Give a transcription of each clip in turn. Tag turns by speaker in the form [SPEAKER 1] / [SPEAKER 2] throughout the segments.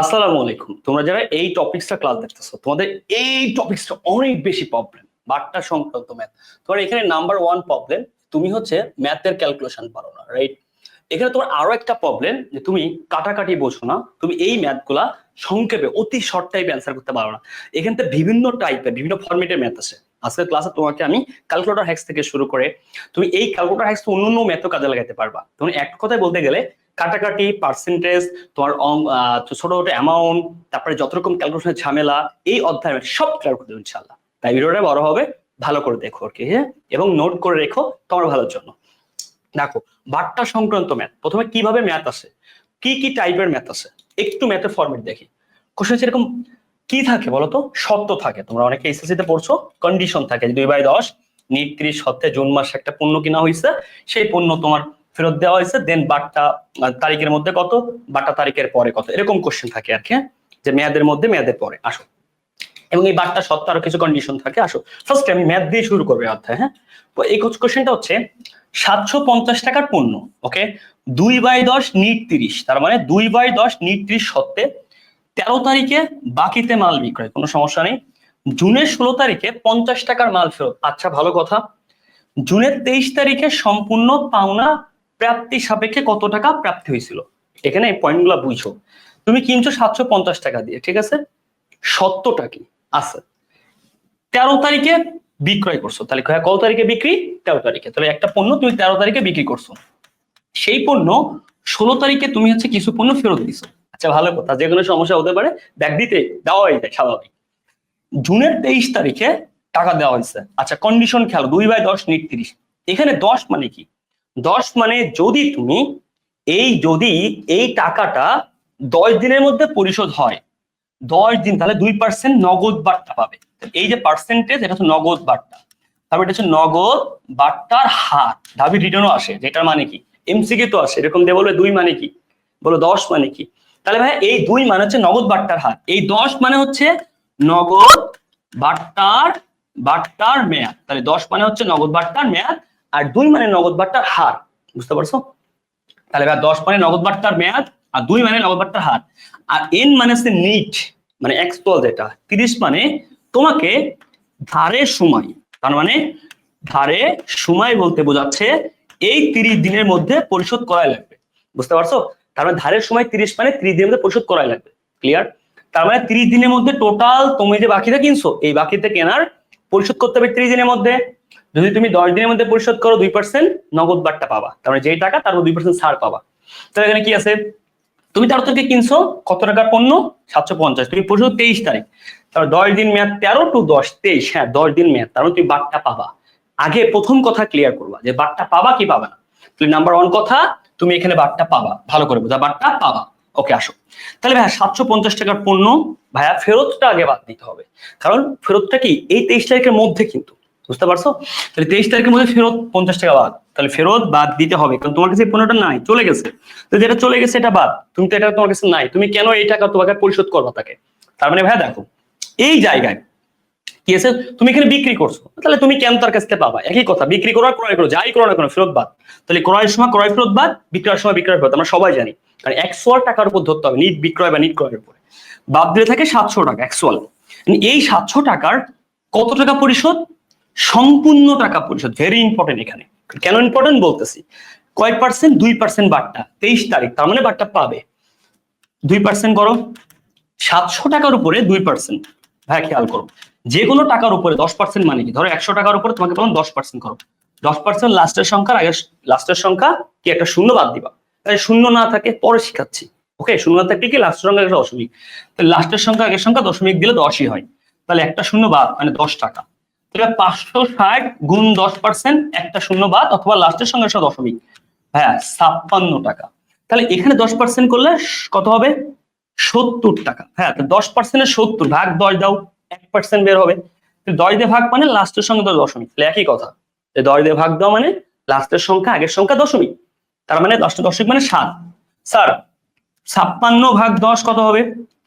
[SPEAKER 1] আসসালামু আলাইকুম। তোমরা যারা এই টপিক্সটা ক্লাস দেখতেছো, তোমাদের এই টপিক্সটা অনেক বেশি প্রবলেম বাট্টা সংক্রান্ত ম্যাথ তোমার এখানে নাম্বার ওয়ান প্রবলেম তুমি হচ্ছে ম্যাথের ক্যালকুলেশন পারো না রাইট এখানে তোমার আরও একটা প্রবলেম যে তুমি কাটাকাটি বোঝো না, তুমি এই ম্যাথগুলা সংক্ষেপে, অতি শর্ট টাইপে অ্যান্সার করতে পারো না। এখানে বিভিন্ন টাইপের বিভিন্ন ফরম্যাটের ম্যাথ আছে। আজকের ক্লাসে তোমাকে আমি ক্যালকুলেটর হ্যাক্স থেকে শুরু করে, তুমি এই ক্যালকুলেটর হ্যাক্স অন্য অন্য ম্যাথও কাজে লাগাতে পারবা। তুমি এক কথায় বলতে গেলে কাটাকাটি পার্সেন্টেজ তোমার ছোট ছোট অ্যামাউন্ট তারপরে যত রকম ক্যালকুলেশনের ঝামেলা, এই অধ্যায় সব ক্লিয়ার করে দেবো ইনশাল্লাহ তাই ভিডিওটা বড় হবে, ভালো করে দেখো আর কি হ্যাঁ? এবং নোট করে রেখো তোমার ভালোর জন্য। দেখো বাট্টা সংক্রান্ত ম্যাথ প্রথমে কীভাবে ম্যাথ আসে, কি কি টাইপের ম্যাথ আছে একটু ম্যাথের ফরম্যাট দেখি। কোশ্চেন এরকম, কি থাকে বলতো সত্য থাকে, তোমরা অনেকে এসএসসি তে পড়ছো কন্ডিশন থাকে, দুই বাই দশ, নিট ত্রিশ সত্ত্বে জুন মাসে একটা পণ্য কিনা হয়েছে সেই পণ্য তোমার ফেরত দেওয়া হয়েছে দেন বারটা তারিখের মধ্যে কত? বারটা তারিখের পরে কত? এরকম কোশ্চেন থাকে আর কি হ্যাঁ? যে মেয়াদের মধ্যে, মেয়াদের পরে, আসো। এবং এই বারটা সত্ত্বে আরও কিছু কন্ডিশন থাকে, আসো। ফার্স্ট আমি ম্যাথ দিয়ে শুরু করবে অধ্যায় হ্যাঁ? তো এই কোশ্চেনটা হচ্ছে, সাতশো পঞ্চাশ টাকার পণ্য ওকে দুই বাই দশ নিট তিরিশ, তার মানে দুই বাই দশ নিট তিরিশ সত্ত্বে তেরো তারিখে বাকিতে মাল বিক্রয়, কোনো সমস্যা নেই। জুনের ষোলো তারিখে পঞ্চাশ টাকার মাল ফেরত আচ্ছা ভালো কথা। জুনের তেইশ তারিখে সম্পূর্ণ পাওনা প্রাপ্তি সাপেক্ষে কত টাকা প্রাপ্তি হয়েছিল? এখানে পয়েন্টগুলো বুঝো। তুমি কিনছো সাতশো পঞ্চাশ টাকা দিয়ে, ঠিক আছে? সত্যটা কি? আছে। তেরো তারিখে বিক্রয় করছ। তাহলে কত তারিখে বিক্রি? তেরো তারিখে। তাহলে একটা পণ্য তুমি তেরো তারিখে বিক্রি করছ। সেই পণ্য ষোলো তারিখে তুমি হচ্ছে কিছু পণ্য ফেরত দিছো। আচ্ছা ভালো কথা। যে কোনো সমস্যা হতে পারে, ব্যাগ দিতে দেওয়াই যায় স্বাভাবিক। জুনের তেইশ তারিখে টাকা দেওয়া হয়েছে। আচ্ছা কন্ডিশন খেয়াল। দুই বাই দশ, নিট তিরিশ। এখানে দশ মানে কি? দশ মানে যদি তুমি এই যদি এই টাকাটা দশ দিনের মধ্যে পরিশোধ হয়, দশ দিন, তাহলে দুই পার্সেন্ট নগদ বার্তা পাবে। এই যে পার্সেন্টেজ এটা হচ্ছে নগদ বার্তা। তারপর এটা হচ্ছে নগদ বার্তার হার। ঢাবি রিটার্নও আসে, যেটার মানে কি? এমসিকে তো আসে, এরকম দিয়ে বলবে দুই মানে কি? বলো দশ মানে কি? তাহলে ভাই, এই দুই মানে হচ্ছে নগদ বার্তার হার। এই দশ মানে হচ্ছে নগদ বার্তার বার্তার মেয়াদ। তাহলে দশ মানে হচ্ছে নগদ বার্তার মেয়াদ আর দুই মানে নগদ বার্তার হার, বুঝতে পারছ? তাহলে দশ মানে নগদ বার্তার মেয়াদ আর দুই মানে নগদ বার্তার হার। আর এন মানে হচ্ছে নিট মানে এক্সপোজ যেটা, তিরিশ মানে তোমাকে ধারে সময়, তার মানে ধারে সময় বলতে বোঝাচ্ছে এই তিরিশ দিনের মধ্যে পরিশোধ করাই লাগবে, বুঝতে পারছ? তার মানে ধারের সময় তিরিশ মানে তিরিশ দিনের মধ্যে পরিশোধ করাই লাগবে ক্লিয়ার তার মানে তিরিশ দিনের মধ্যে টোটাল তুমি যে বাকিটা কিনছো, এই বাকিতে কেনার পরিশোধ করতে হবে তিরিশ দিনের মধ্যে। যদি তুমি দশ দিনের মধ্যে পরিশোধ করো দুই পার্সেন্ট নগদ বারটা পাবা। তার মানে যেই টাকা, তার দুই পার্সেন্ট ছাড় পাবা। তাহলে এখানে কি আছে? তুমি তার থেকে কিনছো কত টাকার পণ্য? সাতশো পঞ্চাশ। তুমি পরিশোধ তেইশ তারিখ। তারপর দশ দিন মেয়াদ তেরো টু দশ তেইশ হ্যাঁ দশ দিন মেয়াদ। তার মানে তুমি বারটা পাবা। আগে প্রথম কথা ক্লিয়ার করবা যে বারটা পাবা কি পাবা না। তুমি নাম্বার ওয়ান কথা, তুমি এখানে বারটা পাবা। ভালো করে বোঝা বারটা পাবা। ওকে আসো। তাহলে ভাইয়া সাতশো পঞ্চাশ টাকার পণ্য ভাইয়া ফেরতটা আগে বাদ দিতে হবে। কারণ ফেরতটা কি? এই তেইশ তারিখের মধ্যে কিন্তু। বুঝতে পারছ? তাহলে তেইশ তারিখের মধ্যে ফেরত পঞ্চাশ টাকা বাদ। তাহলে ফেরত বাদ দিতে হবে, কারণ তোমার কাছে পণ্যটা নাই, চলে গেছে। তো যেটা চলে গেছে, এটা বাদ। তুমি তো এটা তোমার কাছে নাই। তুমি কেন এই টাকা তোমাকে পরিশোধ করবা তাকে? তার মানে ভাইয়া দেখো, এই জায়গায় কি আছে? তুমি এখানে বিক্রি করছ। তাহলে তুমি কেন তার কাছ থেকে পাবা? একই কথা, বিক্রি করো ক্রয় করো, যাই করো না কোনো, ফেরত বাদ। তাহলে ক্রয়ের সময় ক্রয় ফেরত বাদ, বিক্রয়ের সময় বিক্রয় ফেরত আমরা সবাই জানি, কারণ একশোয়াল টাকার উপর ধরতে হবে নিট বিক্রয় বা নিট ক্রয়ের উপরে। বাদ দিলে থাকে সাতশো টাকা একশোয়াল এই সাতশো টাকার কত টাকা পরিশোধ? সম্পূর্ণ টাকা পরিশোধ ভেরি ইম্পর্টেন্ট এখানে। কেন ইম্পর্টেন্ট বলতেছি? কয় পার্সেন্ট দুই পার্সেন্ট বারটা তেইশ তারিখ, তার মানে বারটা পাবে। দুই পার্সেন্ট করো, সাতশো টাকার উপরে দুই পার্সেন্ট ভাই খেয়াল করো, যে কোনো টাকার উপরে দশ পার্সেন্ট মানে কি? ধরো একশো টাকার উপরে তোমাকে বললাম দশ পার্সেন্ট করো। দশ পার্সেন্ট লাস্টের সংখ্যার আগে লাস্টের সংখ্যা কি একটা শূন্য বাদ দিবা। তাই শূন্য না থাকে পরে শিখাচ্ছি। ওকে শূন্য না থাকলে কি লাস্টের সংখ্যা একটা দশমিক? তাহলে লাস্টের সংখ্যা আগের সংখ্যা দশমিক দিলে দশই হয়। তাহলে একটা শূন্য বাদ মানে দশ টাকা। তাহলে পাঁচশো ষাট গুণ দশ পার্সেন্ট একটা শূন্য বাদ অথবা লাস্টের সঙ্গে দশমিক। হ্যাঁ ছাপ্পান্ন টাকা। তাহলে এখানে দশ পার্সেন্ট করলে কত হবে? সত্তর টাকা। হ্যাঁ দশ পার্সেন্টের সত্তর ভাগ দশ দাও, এক পার্সেন্ট বের হবে। দশ দিয়ে ভাগ মানে লাস্টের সঙ্গে দশ দশমিক। তাহলে একই কথা। দশ দিয়ে ভাগ দাও মানে লাস্টের সংখ্যা, আগের সংখ্যা দশমিক। তার মানে দশটা দশমিক মানে সাত। স্যার, ছাপ্পান্ন ভাগ দশ কত হবে?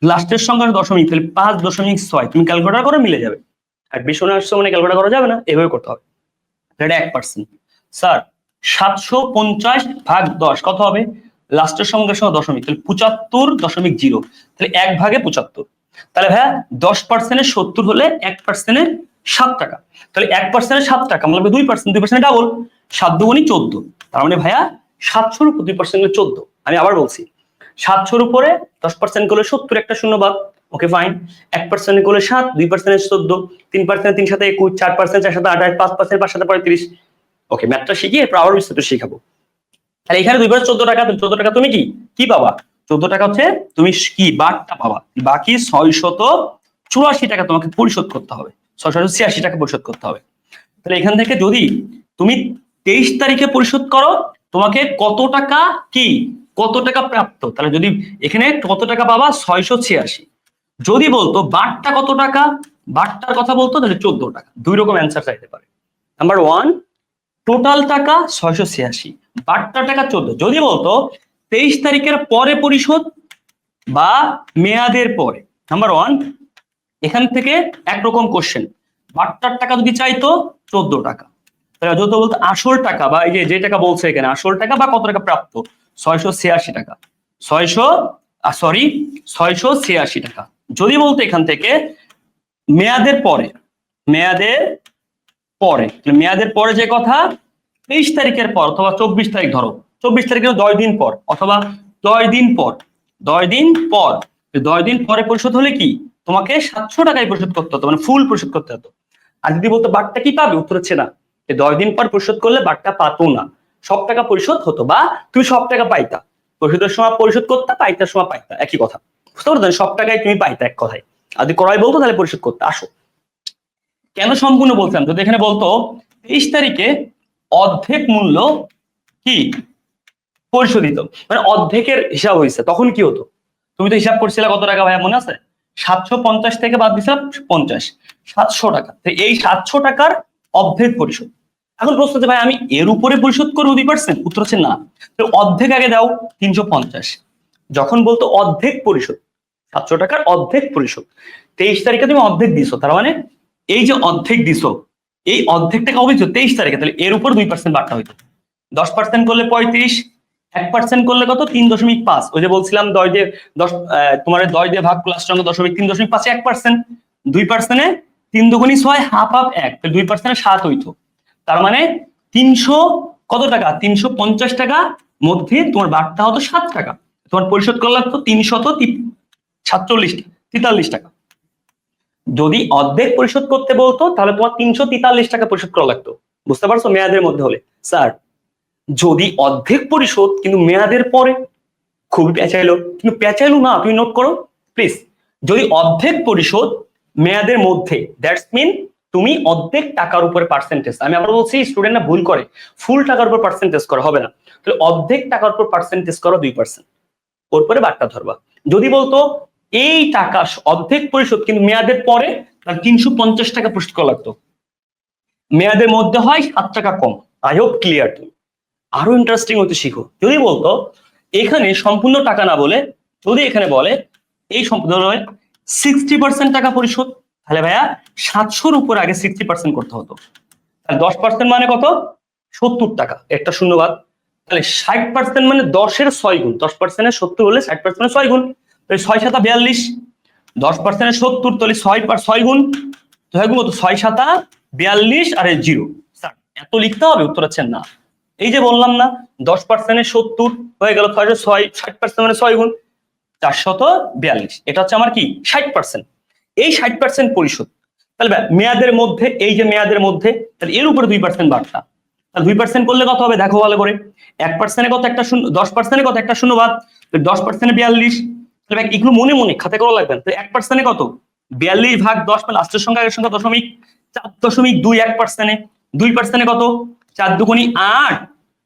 [SPEAKER 1] লাস্টের সংখ্যা দশমিক, তাহলে পাঁচ দশমিক ছয়। তুমি ক্যালকুলেটার করে মিলে যাবে। আর আসছে মানে ক্যালকুলেটার করা যাবে না, এভাবে করতে হবে। এটা এক পার্সেন্ট স্যার, সাতশো পঞ্চাশ ভাগ দশ কত হবে? লাস্টের সঙ্গে দশমিক, তাহলে পঁচাত্তর দশমিক জিরো, তাহলে এক ভাগে পঁচাত্তর। তাহলে ভাইয়া, দশ পার্সেন্টের সত্তর হলে এক পার্সেন্টের সাত টাকা। তাহলে এক পার্সেন্টের সাত টাকা মানে দুই পার্সেন্ট দুই পার্সেন্ট ডাবল সাত চোদ্দ। তার মানে ভাইয়া, সাতশোর উপর দুই পার্সেন্ট চোদ্দ। আমি আবার বলছি, সাতশোর উপরে দশ পার্সেন্ট করলে সত্তর, একটা শূন্য বাদ। ওকে ফাইন এক পার্সেন্ট করলে সাত, দুই পার্সেন্ট চোদ্দ, তিন পার্সেন্ট তিন সাথে একুশ, চার পার্সেন্ট চার সাথে আঠাশ, পাঁচ পার্সেন্ট পাঁচ সাথে পঁয়ত্রিশ ওকে ম্যাথটা শিখিয়ে এরপর বিস্তারিত শিখাবো। তাহলে এখানে দুই চোদ্দ টাকা চোদ্দ টাকা তুমি কি? কি পাবা? চোদ্দ টাকা হচ্ছে তুমি কি বারটা পাবা? বাকি ছয়শত চুরাশি টাকা তোমাকে পরিশোধ করতে হবে। ছয়শত ছিয়াশি টাকা পরিশোধ করতে হবে। তাহলে এখান থেকে যদি তুমি তেইশ তারিখে পরিশোধ করো, তোমাকে কত টাকা কি? কত টাকা প্রাপ্ত? তাহলে যদি এখানে কত টাকা পাবা? ছয়শো ছিয়াশি। যদি বলতো বারটা কত টাকা? বারটার কথা বলতো, তাহলে চোদ্দ টাকা। দুই রকম অ্যান্সার চাইতে পারে। নাম্বার ওয়ান টোটাল টাকা ছয়শো ছিয়াশি। বারটা টাকা চোদ্দ। যদি বলতো তেইশ তারিখের পরে পরিশোধ বা মেয়াদের পরে। নাম্বার ওয়ান এখান থেকে একরকম কোশ্চেন বারটার টাকা যদি চাইতো, চোদ্দ টাকা। যত বলতো আসল টাকা বা এই যে যে টাকা বলছে এখানে, আসল টাকা বা কত টাকা প্রাপ্ত? ছয়শো ছিয়াশি টাকা। ছয়শো সরি ছয়শো ছিয়াশি টাকা। যদি বলতো এখান থেকে, মেয়াদের পরে মেয়াদের পরে মেয়াদের পরে যে কথা, তেইশ তারিখের পর অথবা চব্বিশ তারিখ ধরো, চব্বিশ তারিখের দশ দিন পর, অথবা দশ দিন পর, দশ দিন পর দশ দিন পরে পরিশোধ হলে কি? তোমাকে সাতশো টাকায় পরিশোধ করতে হতো মানে ফুল পরিশোধ করতে হতো। আর যদি বলতো বারটা কি পাবে? উত্তর হচ্ছে না। দশ দিন পর পরিশোধ করলে বারটা পাতো না। সব টাকা পরিশোধ হতো বা তুমি সব টাকা পাইতা। পরিশোধের সময় পরিশোধ করতে, পাইতার সময় পাইতা। একই কথা। বুঝতে পারতো সব টাকায় তুমি পাইতা এক কথায়। আর যদি করাই বলতো, তাহলে পরিশোধ করতে। আসো। কেন সম্পূর্ণ বলছিলাম? যদি এখানে বলতো, তেইশ তারিখে অর্ধেক মূল্য কি? পরিশোধিত। মানে অর্ধেকের হিসাব হয়েছে তখন কি হতো? তুমি তো হিসাব করছিলে কত টাকা ভাইয়া, মনে আছে? সাতশো পঞ্চাশ থেকে বাদ দিছিলাম পঞ্চাশ। সাতশো টাকা। এই সাতশো টাকার অর্ধেক পরিশোধ। এখন প্রশ্ন হচ্ছে, ভাই, আমি এর উপরে পরিশোধ করব দুই পার্সেন্ট উত্তর হচ্ছে না। অর্ধেক আগে দাও, তিনশো পঞ্চাশ। যখন বলতো অর্ধেক পরিশোধ সাতশো টাকার অর্ধেক পরিশোধ। তেইশ তারিখে তুমি অর্ধেক দিছো, তার মানে এই যে অর্ধেক দিছো, এই অর্ধেকটা কবে দিছো? তেইশ তারিখে, তাহলে এর উপর দুই পার্সেন্ট বাড়টা হইতো। দশ পার্সেন্ট করলে পঁয়ত্রিশ, এক পার্সেন্ট করলে কত? তিন দশমিক পাঁচ। ওই যে বলছিলাম দশ দিয়ে দশ তোমার দশ দিয়ে ভাগ প্লাস সঙ্গে দশমিক তিন দশমিক পাঁচে, এক পার্সেন্ট দুই পার্সেন্টে তিন দুগুণি ছয় হাফ হাফ এক। দুই পার্সেন্টে সাত হইতো। তার মানে তিনশো কত টাকা? তিনশো পঞ্চাশ টাকা মধ্যে তোমার বাড়টা হতো সাত টাকা। তোমার পরিশোধ করা লাগতো তিনশত সাতচল্লিশ তেতাল্লিশ টাকা। যদি অর্ধেক পরিশোধ করতে বলতো, তাহলে তোমার তিনশো তেতাল্লিশ টাকা পরিশোধ করা লাগতো। বুঝতে পারছ মেয়াদের মধ্যে হলে। স্যার, যদি অর্ধেক পরিশোধ, কিন্তু মেয়াদের পরে, খুবই পেঁচাইলো কিন্তু পেঁচাইলো না, তুমি নোট করো প্লিজ যদি অর্ধেক পরিশোধ মেয়াদের মধ্যে দ্যাটস মিন তুমি অর্ধেক টাকার উপরে পার্সেন্টেজ আমি আবার বলছি স্টুডেন্টরা ভুল করে ফুল টাকার উপর পার্সেন্টেজ করা, হবে না। তাহলে অর্ধেক টাকার উপর পার্সেন্টেজ করো দুই পার্সেন্ট ওর পরে বার্তা ধরবা। যদি বলতো এই টাকা অর্ধেক পরিশোধ, কিন্তু মেয়াদের পরে তার তিনশো পঞ্চাশ টাকা পরিশোধ করা লাগতো। মেয়াদের মধ্যে হয় সাত টাকা কম। আই হোপ ক্লিয়ার তুমি আরও ইন্টারেস্টিং হতে শিখো। যদি বলতো, এখানে সম্পূর্ণ টাকা না বলে, যদি এখানে বলে, এই সম্পূর্ণ সিক্সটি পার্সেন্ট টাকা পরিশোধ, তাহলে ভাইয়া সাতশোর উপর আগে সিক্সটি পার্সেন্ট করতে হতো। তাহলে দশ পার্সেন্ট মানে কত? সত্তর টাকা। একটা শূন্যবাদ তাহলে ষাট পার্সেন্ট মানে দশের ছয় গুণ। দশ পার্সেন্টের সত্তর হলে ষাট পার্সেন্টের ছয় গুণ। তাহলে ছয় সাতা বিয়াল্লিশ, দশ পার্সেন্টের সত্তর, তাহলে ছয় ছয় গুণ ছয় গুণ ছয় সাতা বিয়াল্লিশ আর জিরো। এত লিখতে হবে, উত্তর হচ্ছেন না। এই যে বললাম না, দশ পার্সেন্টের সত্তর হয়ে গেল ছয় ছয়, ষাট পার্সেন্ট মানে ছয় গুণ চারশত বিয়াল্লিশ। এটা হচ্ছে আমার কি? ষাট পার্সেন্ট। এই ষাট পার্সেন্ট পরিশোধ, তাহলে মেয়াদের মধ্যে, এই যে মেয়াদের মধ্যে, তাহলে এর উপরে দুই পার্সেন্ট বাড়তা তাহলে দুই পার্সেন্ট করলে কত হবে? দেখো ভালো করে। এক পার্সেন্টে কত একটা শূন্য, দশ পার্সেন্টে কত একটা শূন্য বাদ দশ পার্সেন্টে বিয়াল্লিশ এগুলো মনে মনে, খাতে করা লাগবে। তো এক পার্সেন্টে কত? বিয়াল্লিশ ভাগ দশ মানে লাস্টের সংখ্যা সংখ্যা দশমিক চার দশমিক দুই এক পার্সেন্টে দুই পার্সেন্টে কত? চার দুগুণি আট।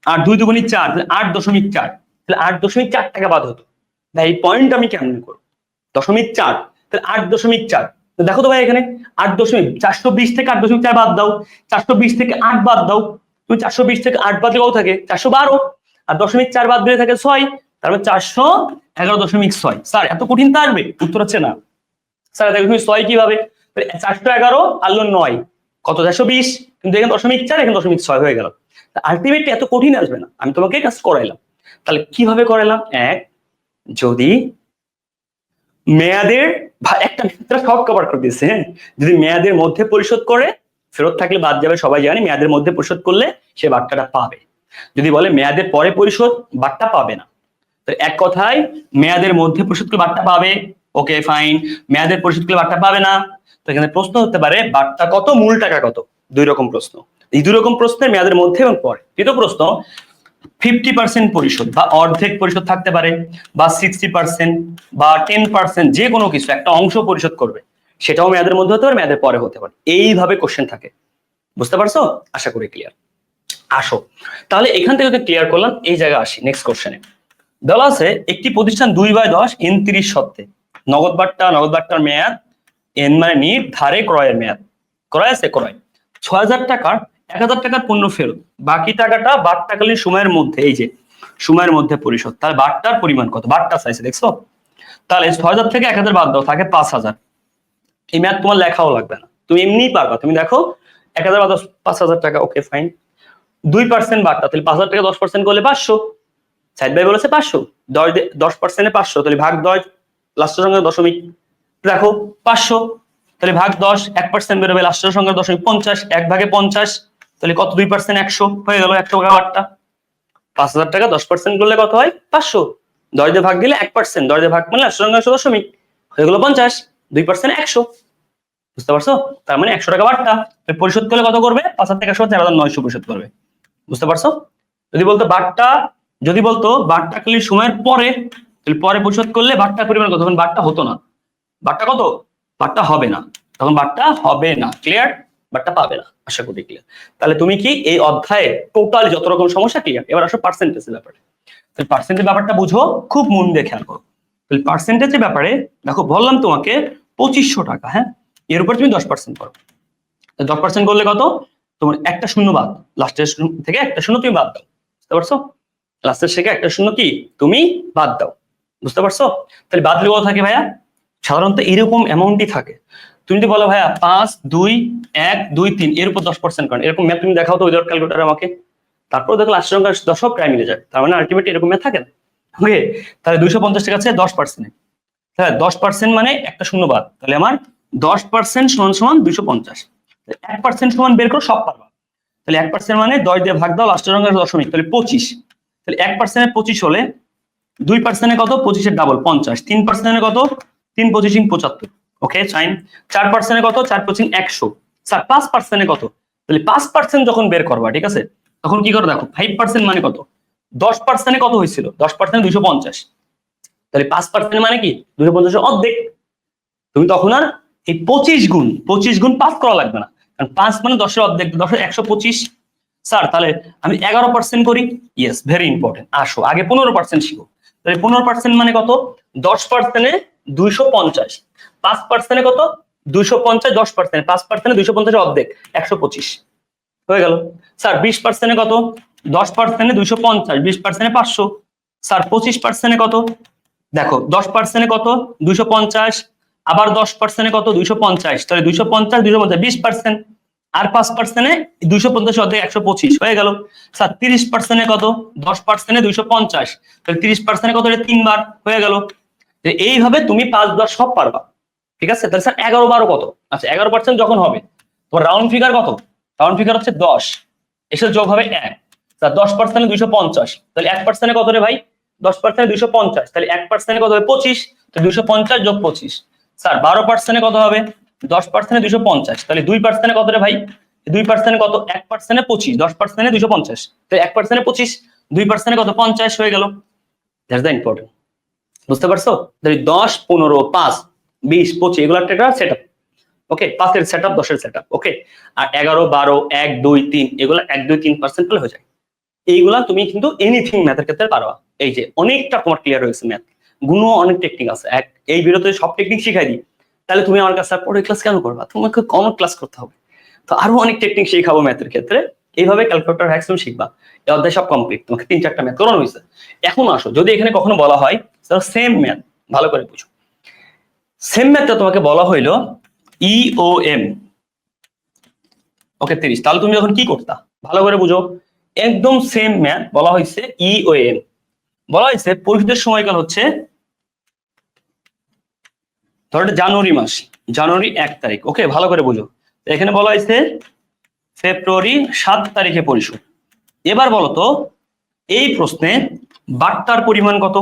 [SPEAKER 1] আর দুই দুগুণি চার আট দশমিক চার। তাহলে আট দশমিক চার টাকা বাদ হতো। ভাই এই পয়েন্ট আমি কেমন করব? দশমিক চার, তাহলে আট দশমিক চার। দেখো তো ভাই এখানে, আট দশমিক, চারশো বিশ থেকে আট দশমিক চার বাদ দাও। চারশো বিশ থেকে আট বাদ দাও। তুমি চারশো বিশ থেকে আট বাদ কত থাকে? চারশো বারো। আর দশমিক চার বাদ দিলে থাকে ছয়। তারপর চারশো এগারো দশমিক ছয়। স্যার, এত কঠিন আসবে? উত্তর হচ্ছে না। স্যার, দেখো তুমি ছয় কীভাবে? চারশো এগারো আলো নয়। কত? চারশো বিশ। কিন্তু এখানে দশমিক চার, এখানে দশমিক ছয় হয়ে গেল। আলটিমেটলি এত কঠিন আসবে না। আমি তোমাকে কাজ করাইলাম। তাহলে কীভাবে করাইলাম? এক, যদি মেয়াদের একটা সব কভার করে দিয়েছে হ্যাঁ? যদি মেয়াদের মধ্যে পরিশোধ করে, ফেরত থাকলে বাদ যাবে, সবাই জানে, মেয়াদের মধ্যে পরিশোধ করলে সে বাট্টাটা পাবে। যদি বলে মেয়াদের পরে পরিশোধ বাট্টা পাবে না। তো এক কথায়, মেয়াদের মধ্যে পরিশোধ করলে বাট্টা পাবে। ওকে ফাইন মেয়াদের পরিশোধ করলে বাট্টা পাবে না। তো এখানে প্রশ্ন হতে পারে, বার্তা কত, মূল টাকা কত? দুই রকম প্রশ্ন। এই দুই রকম প্রশ্নে মেয়াদের মধ্যে এবং পরে। তৃতীয় প্রশ্ন ফিফটি পার্সেন্ট পরিশোধ বা অর্ধেক পরিশোধ থাকতে পারে বা সিক্সটি পার্সেন্ট বা টেন পার্সেন্ট যে কোনো কিছু, একটা অংশ পরিশোধ করবে। সেটাও মেয়াদের মধ্যে হতে পারে, মেয়াদের পরে হতে পারে। এইভাবে কোশ্চেন থাকে। বুঝতে পারছ? আশা করি ক্লিয়ার আসো। তাহলে এখান থেকে ক্লিয়ার করলাম, এই জায়গায় আসি নেক্সট কোশ্চেনে বলা আছে একটি প্রতিষ্ঠান দুই বাই দশ, এন তিরিশ সত্ত্বে। নগদ বাট্টা, নগদ বাট্টার মেয়াদ, এন মানে নির্ধারে ক্রয়ের মেয়াদ। ক্রয় আছে ক্রয়। ছয় হাজার টাকার এক হাজার টাকার পণ্য ফেরত। বাকি টাকাটা বাট্টাকালীন সময়ের মধ্যে, এই যে, সময়ের মধ্যে পরিশোধ। তাহলে বাট্টার পরিমাণ কত? বাট্টা চাইছে দেখছ? তাহলে ছয় হাজার থেকে এক হাজার বাদ দাও, থাকে পাঁচ হাজার। এই ম্যাথ তোমার লেখাও লাগবে না। তুমি এমনি পারবা। তুমি দেখো, এক হাজার বাদ পাঁচ হাজার টাকা ওকে ফাইন দুই পার্সেন্ট বাট্টা, তাহলে পাঁচ হাজার টাকা দশ পার্সেন্ট করলে পাঁচশো। সাইড বাই বলেছে পাঁচশো। দশ দশ পার্সেন্টে পাঁচশো, তাহলে ভাগ দশ লাস্টের সঙ্গে দশমিক, দেখো, পাঁচশো, তাহলে ভাগ দশ, এক পার্সেন্ট বেরোবে লাস্টের সঙ্গে দশমিক পঞ্চাশ, এক ভাগে পঞ্চাশ, তাহলে কত? দুই পার্সেন্ট একশো, হয়ে গেল একশো বাট্টা পাঁচ হাজার টাকা দশ পার্সেন্ট করলে কত হয়? পাঁচশো। দশ দিয়ে ভাগ দিলে এক পার্সেন্ট দশ দিয়ে ভাগ মানে লাস্টের সঙ্গে একশো দশমিক, হয়ে গেল পঞ্চাশ, দুই পার্সেন্ট একশো। বুঝতে পারছ? তার মানে একশো টাকা তাহলে পরিশোধ করলে কত করবে? পাঁচ হাজার টাকা একশো চার হাজার নয়শো পরিশোধ করবে। বুঝতে পারছ? যদি বলতো বাট্টা যদি বলতো বাট্টাকালীন সময়ের পরে পরে পরিশোধ করলে বাট্টার পরিমাণ কত? তখন হতো না। বাট্টা কত? বাট্টা হবে না। তখন বাট্টা হবে না। ক্লিয়ার বাট্টা পাবে না। আশা করি ক্লিয়ার তাহলে তুমি কি এই অধ্যায়ে টোটাল যত রকম সমস্যা ক্লিয়ার এবার আসো পার্সেন্টেজের ব্যাপারে। তাহলে পার্সেন্টেজ ব্যাপারটা বুঝো, খুব মন দিয়ে খেয়াল করো। তাহলে পার্সেন্টেজের ব্যাপারে, দেখো বললাম তোমাকে পঁচিশশো টাকা হ্যাঁ? এর উপর তুমি দশ পার্সেন্ট করো। দশ পার্সেন্ট করলে কত? তোমার একটা শূন্য বাদ। লাস্টের থেকে একটা শূন্য তুমি বাদ দাও। বুঝতে পারছ? লাস্টের থেকে একটা শূন্য কি? তুমি বাদ দাও। বুঝতে পারছ? তাহলে বাদ দিলে থাকে ভাইয়া। সাধারণত এরকম অ্যামাউন্টই থাকে। তুমি যদি বলো ভাইয়া, পাঁচ, দুই, এক, দুই, তিন, এর উপর দশ পার্সেন্ট করেন এরকম ম্যাথ তুমি দেখাও তো উইদাউট ক্যালকুলেটার আমাকে। তারপর দেখো লাস্টের সংখ্যা দশক প্রায় মিলে যায়। তার মানে আলটিমেট এরকম ম্যাথ থাকে না। ওকে তাহলে দুইশো পঞ্চাশ টাকা আছে, দশ পার্সেন্ট তাহলে দশ পার্সেন্ট মানে একটা শূন্য বাদ। তাহলে আমার দশ পার্সেন্ট সমান সমান দুইশো পঞ্চাশ। এক পার্সেন্ট সমান বের করো, সব পারবা। তাহলে এক পার্সেন্ট মানে দশ দিয়ে ভাগ দাও লাস্টের সংখ্যা দশমিক। তাহলে পঁচিশ। তাহলে এক পার্সেন্টে পঁচিশ হলে দুই পার্সেন্টে কত? পঁচিশের ডাবল পঞ্চাশ। তিন পার্সেন্টে কত? তিন পঁচিশ, পঁচাত্তর। ওকে চাইন চার পার্সেন্টে কত? চার পঁচিশ, একশো। স্যার, পাঁচ পার্সেন্টে কত? তাহলে পাঁচ পার্সেন্ট যখন বের করবা, ঠিক আছে? তখন কি করো দেখো ফাইভ পার্সেন্ট মানে কত? দশ পার্সেন্টে কত হয়েছিল? দশ পার্সেন্ট দুইশো পঞ্চাশ। তাহলে পাঁচ পার্সেন্ট মানে কি? দুশো পঞ্চাশের অর্ধেক। তুমি তখন আর এই পঁচিশ গুণ পঁচিশ গুণ পাস করা লাগবে না। কারণ পাঁচ মানে দশের অর্ধেক, দশের একশো পঁচিশ। স্যার তাহলে আমি এগারো পার্সেন্ট করি। ইয়েস ভেরি ইম্পর্টেন্ট আসো, আগে পনেরো পার্সেন্ট শিখো। তাহলে পনেরো পার্সেন্ট মানে কত? দশ পার্সেন্টে দুইশো পঞ্চাশ। পাঁচ পার্সেন্টে কত? দুইশো পঞ্চাশ, দশ পার্সেন্ট পাঁচ পার্সেন্টে দুইশো পঞ্চাশ অর্ধেক, একশো পঁচিশ। হয়ে গেল। স্যার বিশ পার্সেন্টে কত? দশ পার্সেন্টে দুইশো পঞ্চাশ, বিশ পার্সেন্টে পাঁচশো। স্যার পঁচিশ পার্সেন্টে কত? দেখো, দশ পার্সেন্টে কত? দুইশো পঞ্চাশ। আবার দশ পার্সেন্টে কত? দুইশো পঞ্চাশ। তাহলে দুইশো পঞ্চাশ দুইশো পঞ্চাশ, বিশ পার্সেন্ট আর পাঁচ পার্সেন্টে দুইশো পঞ্চাশ অর্ধেক একশো পঁচিশ। হয়ে গেল। স্যার, তিরিশ পার্সেন্টে কত? দশ পার্সেন্টে দুইশো পঞ্চাশ। তাহলে তিরিশ পার্সেন্টে কত? তিনবার। হয়ে গেল। এইভাবে তুমি পাঁচ, দশ সব পারবা। ঠিক আছে? তাহলে স্যার, এগারো বারো কত? আচ্ছা এগারো পার্সেন্ট যখন হবে, তোমার রাউন্ড ফিগার কত? রাউন্ড ফিগার হচ্ছে দশ। এসে যোগ হবে এক। স্যার, দশ পার্সেন্টে দুইশো পঞ্চাশ। তাহলে এক পার্সেন্টে কত রে ভাই? দশ পার্সেন্টে দুইশো পঞ্চাশ। তাহলে এক পার্সেন্টে কত হবে? পঁচিশ। তো দুইশো পঞ্চাশ যোগ পঁচিশ। স্যার, বারো পার্সেন্টে কত হবে? দশ পার্সেন্টে দুইশো পঞ্চাশ। তাহলে দুই পার্সেন্টে কত রে ভাই? দুই পার্সেন্টে কত? এক পার্সেন্টে পঁচিশ। দশ পার্সেন্টে দুইশো পঞ্চাশ। তাহলে এক পার্সেন্টে পঁচিশ, দুই পার্সেন্টে কত? পঞ্চাশ হয়ে গেল। দ্যাটস দ্য ইম্পর্টেন্ট বুঝতে পারছ? তাহলে দশ, পনেরো, পাঁচ, বিশ, পঁচিশ এগুলো একটা সেট আপ ওকে পাঁচের সেট আপ দশের সেট আপ ওকে আর এগারো, বারো, এক, দুই, তিন, এগুলো এক, দুই, তিন পার্সেন্ট হলে হয়ে যায়। এইগুলা তুমি কিন্তু এনিথিং ম্যাথের ক্ষেত্রে পারবা এই যে অনেকটা তোমার ক্লিয়ার হয়েছে ম্যাথ গুণ অনেক টেকনিক আছে। এক, এই বিরতে সব টেকনিক শিখাই দিই। তাহলে তুমি আমার কাছে আর পরে ক্লাস কেন করবা? তোমাকে কমন ক্লাস করতে হবে। তো আরও অনেক টেকনিক শেখাবো ম্যাথের ক্ষেত্রে। এইভাবে ক্যালকুলেটর হ্যাক্স তুমি শিখবা। এই অধ্যায় সব কমপ্লিট তোমাকে তিন চারটা ম্যাথ করানো হয়েছে। এখন আসো, যদি এখানে কখনো বলা হয় সেম ম্যাথ ভালো করে বুঝো। সেম ম্যাথটা তোমাকে বলা হইল ই ও এম ওকে তিরিশ। তাহলে তুমি যখন কি করতা? ভালো করে বুঝো। একদম সেম ম্যাথ বলা হয়েছে ই ও এম বলা হয়েছে পরিশোধের সময়কাল হচ্ছে ধরো এটা জানুয়ারি মাস জানুয়ারি এক তারিখ। ওকে ভালো করে বুঝো। এখানে বলা হয়েছে ফেব্রুয়ারি সাত তারিখে পরিশোধ। এবার বলো তো এই প্রশ্নে বার্তার পরিমাণ কত?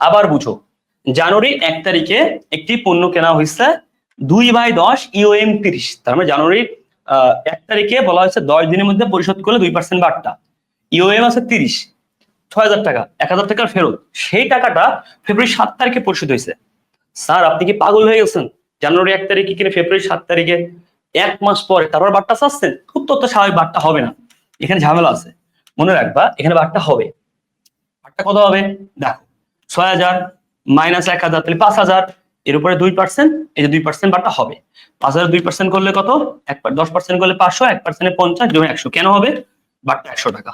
[SPEAKER 1] আবার বুঝো। জানুয়ারি এক তারিখে একটি পণ্য কেনা হয়েছে দুই বাই দশ ইওএম তিরিশ। তার মানে জানুয়ারি আহ, এক তারিখে বলা হয়েছে দশ দিনের মধ্যে পরিশোধ করলে দুই পার্সেন্ট বার্তা। ইওএম আছে তিরিশ। ছয় হাজার টাকা এক হাজার টাকার ফেরত। সেই টাকাটা ফেব্রুয়ারি সাত তারিখে পরিশোধ হয়েছে। স্যার, আপনি কি পাগল হয়ে গেছেন? জানুয়ারি এক তারিখে কিনে ফেব্রুয়ারি সাত তারিখে এক মাস পরে তারপর বার্তা চাচ্ছেন? উত্তর তো স্বাভাবিক বার্তা হবে না। এখানে ঝামেলা আছে। মনে রাখবা, এখানে বার্তা হবে। বার্তা কত হবে? দেখো, ছয় হাজার মাইনাস এক হাজার, তাহলে পাঁচ হাজার। এর উপরে দুই পার্সেন্ট এই যে দুই পার্সেন্ট বার্তা হবে। পাঁচ হাজার দুই পার্সেন্ট করলে কত? এক দশ পার্সেন্ট করলে পাঁচশো, এক পার্সেন্টে পঞ্চাশ জমে একশো। কেন হবে? বার্তা একশো টাকা।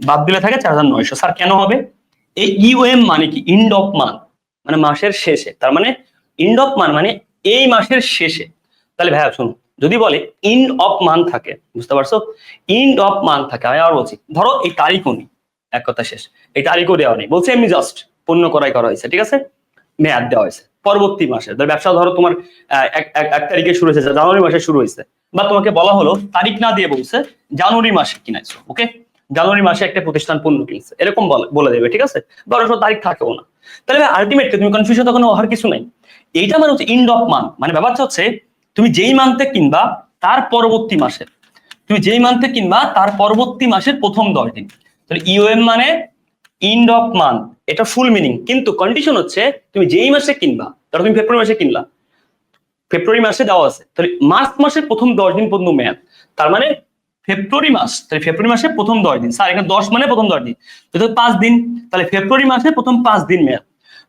[SPEAKER 1] বাদ দিলে থাকে চার হাজার নয়শো। স্যার, কেন হবে? এই ইউএম মানে কি? ইন্ড অফ মান মানে মাসের শেষে, তার মানে ইন্ড অফ মান মানে এই মাসের শেষে। তাহলে ভাইয়া শুনুন, যদি বলে ইন্ড অফ মান থাকে, বুঝতে পারছ? ইন্ড অফ মান থাকে, আমি আবার বলছি, ধরো এই তারিখও নেই, এক কথা শেষ, এই তারিখও দেওয়া নেই, বলছে এমনি জাস্ট পণ্য করাই করা হয়েছে, ঠিক আছে? মেয়াদ দেওয়া হয়েছে, পরবর্তী মাসে, ধর ব্যবসা ধরো তোমার এক তারিখে শুরু হয়েছে, জানুয়ারি মাসে শুরু হয়েছে, বা তোমাকে বলা হলো তারিখ না দিয়ে বলছে জানুয়ারি মাসে কিনাইছো ওকে জানুয়ারি মাসে একটা প্রতিষ্ঠান পণ্য কিনছে। এরকম বলে- দেবে, ঠিক আছে? বা অনেক তারিখ থাকেও না। তাহলে আলটিমেটলি তুমি কনফিউশন তখন হওয়ার কিছু নাই। এইটা মানে হচ্ছে ইন্ড অফ মান মানে ব্যাপারটা হচ্ছে, তুমি যেই মান্থে কিনবা, তার পরবর্তী মাসে। তুমি যেই মান্থে কিনবা, তার পরবর্তী মাসের প্রথম দশ দিন। তাহলে ইউএম মানে ইন্ড অফ মান্থ এটা ফুল মিনিং কিন্তু কন্ডিশন হচ্ছে, তুমি যেই মাসে কিনবা, ধরো তুমি ফেব্রুয়ারি মাসে কিনলা। ফেব্রুয়ারি মাসে দেওয়া আছে। তাহলে মার্চ মাসের প্রথম দশ দিন পর্যন্ত মেয়াদ। তার মানে ফেব্রুয়ারি মাস, তাহলে ফেব্রুয়ারি মাসে প্রথম দশ দিন। স্যার, এখানে দশ মানে প্রথম দশ দিন। যদি পাঁচ দিন, তাহলে ফেব্রুয়ারি মাসে প্রথম পাঁচ দিন মেয়াদ।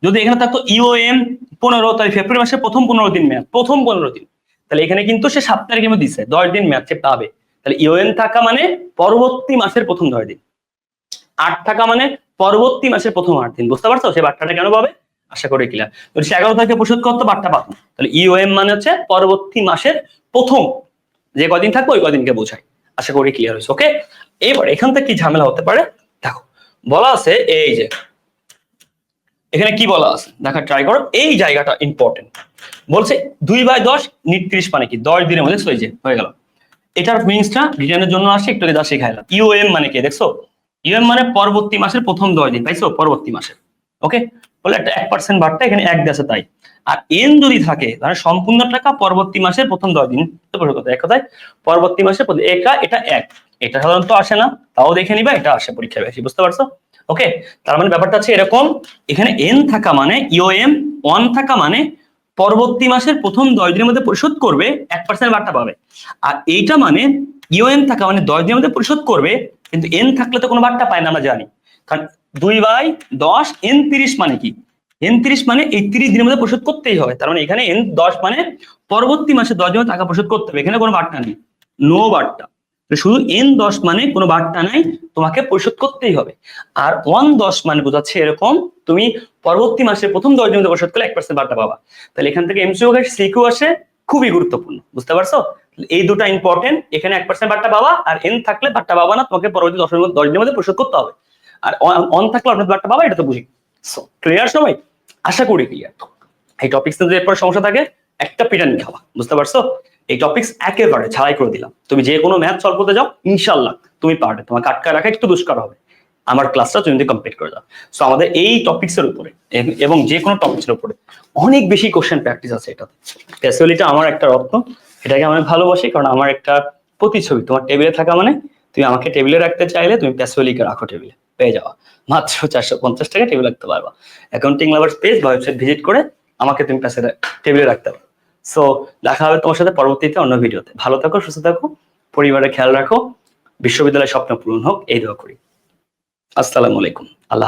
[SPEAKER 1] যদি এখানে থাকতো ইওএম পনেরো, তাহলে ফেব্রুয়ারি মাসে প্রথম পনেরো দিন মেয়াদ। প্রথম পনেরো দিন। তাহলে এখানে কিন্তু সে সাত তারিখের মধ্যে দিচ্ছে দশ দিন মেয়াদ সে পাবে। তাহলে ইওএম থাকা মানে পরবর্তী মাসের প্রথম দশ দিন। আট থাকা মানে পরবর্তী মাসের প্রথম আট দিন। বুঝতে পারছ? সে বার্তাটা কেন পাবে? আশা করি ক্লিয়ার যদি সে এগারো তারিখে পরিশোধ করতো, বার্তা পাতো। তাহলে ইওএম মানে হচ্ছে পরবর্তী মাসের প্রথম। যে কদিন থাকবে, ওই কদিনকে বোঝায়। আশা করি ক্লিয়ার হয়েছে ওকে এবার এখান থেকে কি ঝামেলা হতে পারে? দেখো, বলা আছে এই যে, এখানে কি বলা আছে? দেখা ট্রাই করো, এই জায়গাটা ইম্পর্টেন্ট বলছে দুই বাই দশ নিত্রিশ মানে কি? দশ দিনের মধ্যে সই যে, হয়ে গেল। এটার মিনিংসটা রিটার্নের জন্য আসে একটু যা শেখাইলাম ইউএম মানে কি, দেখছ? ইউএম মানে পরবর্তী মাসের প্রথম দশ দিন পাইছো পরবর্তী মাসের ওকে বলে একটা এক পার্সেন্ট বারটা এখানে এক দেশে তাই। আর এন যদি থাকে, তাহলে সম্পূর্ণ টাকা পরবর্তী মাসের প্রথম দশ দিন এক কথায় পরবর্তী মাসে প্রতি- এটা এক। এটা সাধারণত আসে না, তাও দেখে নিবা, এটা আসে পরীক্ষায় বেশি, বুঝতে পারছ? ওকে তার মানে ব্যাপারটা হচ্ছে এরকম, এখানে এন থাকা মানে ইওএম ওয়ান থাকা মানে পরবর্তী মাসের প্রথম দশ দিনের মধ্যে পরিশোধ করবে, এক পার্সেন্ট বার্তা পাবে। আর এইটা মানে ইও ইওএম থাকা মানে দশ দিনের মধ্যে পরিশোধ করবে, কিন্তু এন থাকলে তো কোনো বার্তা পায় না, আমরা জানি। কারণ দুই বাই দশ এন তিরিশ মানে কি? এন তিরিশ মানে এই তিরিশ দিনের মধ্যে পরিশোধ করতেই হবে। তার মানে এখানে এন দশ মানে পরবর্তী মাসে দশ দিনের টাকা পরিশোধ করতে হবে। এখানে কোনো বার্তা নেই। নো বার্তা। শুধু এন দশ মানে কোনো বার্তা নাই, তোমাকে পরিশোধ করতেই হবে। আর ওয়ান দশ মানে বোঝাচ্ছে এরকম, তুমি পরবর্তী মাসের প্রথম দশ মধ্যে পরিশোধ করলে এক পার্সেন্ট বার্তা পাবা। তাহলে এখান থেকে এমসিও সিকিউ আসে, খুবই গুরুত্বপূর্ণ। বুঝতে পারছ? এই দুটা ইম্পর্টেন্ট এখানে এক পার্সেন্ট বার্তা পাবা, আর এন থাকলে বার্তা পাবা না, তোমাকে পরবর্তী দশ দশ দিনের মধ্যে পরিশোধ করতে হবে। আর অন থাকলে আপনার বার্তা পাবা এটা তো বুঝি। সো ক্লিয়ার সবাই? আশা করি ক্লিয়ার এই টপিক্স যদি এরপর সমস্যা থাকে, একটা পিটানি খাওয়া, বুঝতে পারছ? এই টপিক্স একেবারে ছাড়াই করে দিলাম। তুমি যে কোনো ম্যাথ সলভ করতে যাও ইনশাল্লাহ তুমি পারবে। তোমাকে আটকা রাখা একটু দুষ্কার হবে। আমার ক্লাসটা তুমি যদি কমপ্লিট করে দাও। সো আমাদের এই টপিক্স এর উপরে, এবং যে কোনো টপিক্স এর উপরে অনেক বেশি কোশ্চেন প্র্যাকটিস আছে এটাতে। ক্যাসুয়ালিটা আমার একটা রত্ন। এটাকে আমি ভালোবাসি কারণ আমার একটা প্রতিছবি তোমার টেবিলে থাকা মানে তুমি আমাকে টেবিলে রাখতে চাইলে তুমি প্যাসুয়ালিকে রাখো টেবিলে পেয়ে যাওয়া। মাত্র চারশো পঞ্চাশ টাকা টেবিল রাখতে পারবা। অ্যাকাউন্টিং লাভার পেজ বা ওয়েবসাইট ভিজিট করে আমাকে তুমি পাশে টেবিলে রাখতে পারো। সো দেখা হবে তোমার সাথে পরবর্তীতে অন্য ভিডিওতে। ভালো থাকো, সুস্থ থাকো, পরিবারের খেয়াল রাখো, বিশ্ববিদ্যালয়ের স্বপ্ন পূরণ হোক, এই দোয়া করি। আসসালামু আলাইকুম। আল্লাহ।